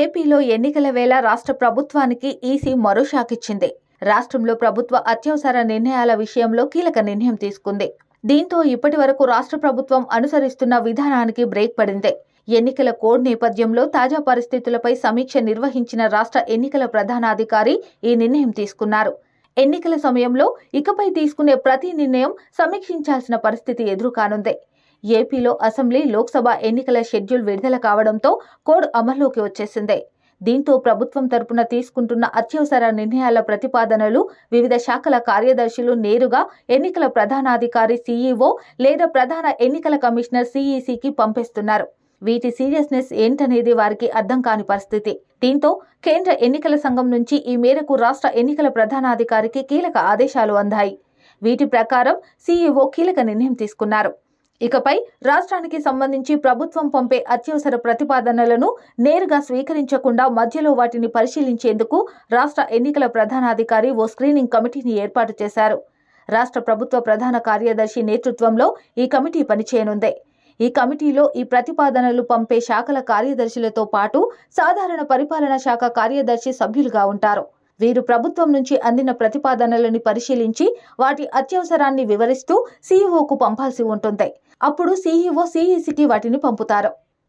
ఏపీలో ఎన్నికల వేళ రాష్ట్ర ప్రభుత్వానికి ఈసీ మరో షాక్ ఇచ్చింది రాష్ట్రంలో ప్రభుత్వ అత్యవసర నిర్ణయాల విషయంలో కీలక నిర్ణయం తీసుకుంది. దీంతో ఇప్పటి వరకు రాష్ట్ర ప్రభుత్వం అనుసరిస్తున్న విధానానికి బ్రేక్ పడింది. ఎన్నికల కోడ్ నేపథ్యంలో తాజా పరిస్థితులపై సమీక్ష నిర్వహించిన రాష్ట్ర ఎన్నికల ప్రధానాధికారి ఈ నిర్ణయం తీసుకున్నారు. ఎన్నికల సమయంలో ఇకపై తీసుకునే ప్రతి నిర్ణయం సమీక్షించాల్సిన పరిస్థితి ఎదురుకానుంది. ఏపీలో అసెంబ్లీ లోక్సభ ఎన్నికల షెడ్యూల్ విడుదల కావడంతో కోడ్ అమల్లోకి వచ్చేసింది. దీంతో ప్రభుత్వం తరపున తీసుకుంటున్న అత్యవసర నిర్ణయాల ప్రతిపాదనలు వివిధ శాఖల కార్యదర్శులు నేరుగా ఎన్నికల ప్రధానాధికారి సీఈఓ లేదా ప్రధాన ఎన్నికల కమిషనర్ సీఈసీకి పంపిస్తున్నారు. వీటి సీరియస్నెస్ ఏంటనేది వారికి అర్థం కాని పరిస్థితి. దీంతో కేంద్ర ఎన్నికల సంఘం నుంచి ఈ మేరకు రాష్ట్ర ఎన్నికల ప్రధానాధికారికి కీలక ఆదేశాలు అందాయి. వీటి ప్రకారం సీఈఓ కీలక నిర్ణయం తీసుకున్నారు. ఇకపై రాష్ట్రానికి సంబంధించి ప్రభుత్వం పంపే అత్యవసర ప్రతిపాదనలను నేరుగా స్వీకరించకుండా మధ్యలో వాటిని పరిశీలించేందుకు రాష్ట్ర ఎన్నికల ప్రధానాధికారి ఓ స్క్రీనింగ్ కమిటీని ఏర్పాటు చేశారు. రాష్ట్ర ప్రభుత్వ ప్రధాన కార్యదర్శి నేతృత్వంలో ఈ కమిటీ పనిచేయనుంది. ఈ కమిటీలో ఈ ప్రతిపాదనలు పంపే శాఖల కార్యదర్శులతో పాటు సాధారణ పరిపాలన శాఖ కార్యదర్శి సభ్యులుగా ఉంటారు. వీరు ప్రభుత్వం నుంచి అందిన ప్రతిపాదనలను పరిశీలించి వాటి అత్యవసరాన్ని వివరిస్తూ సీఈఓకు పంపాల్సి ఉంటుంది. అప్పుడు సీఈఓ సీఈసీకి వాటిని పంపుతారు.